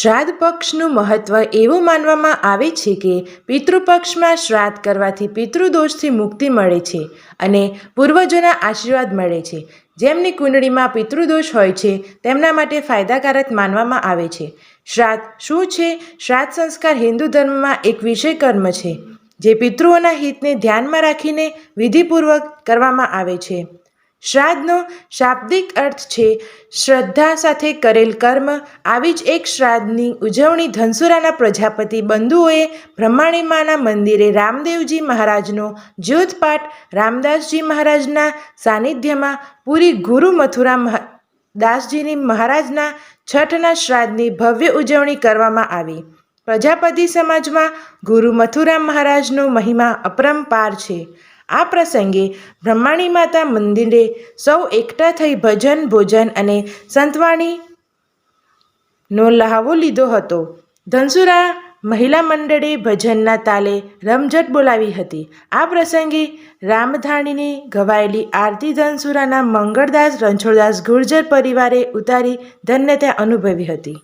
શ્રાદ્ધ પક્ષનું મહત્વ એવું માનવામાં આવે છે કે પિતૃપક્ષમાં શ્રાદ્ધ કરવાથી પિતૃદોષથી મુક્તિ મળે છે અને પૂર્વજોના આશીર્વાદ મળે છે. જેમની કુંડળીમાં પિતૃદોષ હોય છે, તેમના માટે ફાયદાકારક માનવામાં આવે છે. શ્રાદ્ધ શું છે? શ્રાદ્ધ સંસ્કાર હિન્દુ ધર્મમાં એક વિષય કર્મ છે, જે પિતૃઓના હિતને ધ્યાનમાં રાખીને વિધિપૂર્વક કરવામાં આવે છે. શ્રાદ્ધનો શાબ્દિક અર્થ છે, શ્રદ્ધા સાથે કરેલ કર્મ, આવી જ એક શ્રાદ્ધની ઉજવણી ધનસુરાના પ્રજાપતિ બંધુઓએ બ્રહ્માણીમાના મંદિરે રામદેવજી મહારાજનો જ્યોતપાઠ રામદાસજી મહારાજના સાનિધ્યમાં પૂરી ગુરુ મથુરા દાસજીની મહારાજના છઠના શ્રાદ્ધની ભવ્ય ઉજવણી કરવામાં આવી. પ્રજાપતિ સમાજમાં ગુરુ મથુરામ મહારાજનો મહિમા અપરંપાર છે. આ પ્રસંગે બ્રહ્માણી માતા મંદિરે સૌ એકઠા થઈ ભજન, ભોજન અને સંતવાણીનો લહાવો લીધો હતો. ધનસુરા મહિલા મંડળે ભજનના તાલે રમઝટ બોલાવી હતી. આ પ્રસંગે રામધાણીની ગવાયેલી આરતી ધનસુરાના મંગળદાસ રણછોડદાસ ગુર્જર પરિવારે ઉતારી ધન્યતા અનુભવી હતી.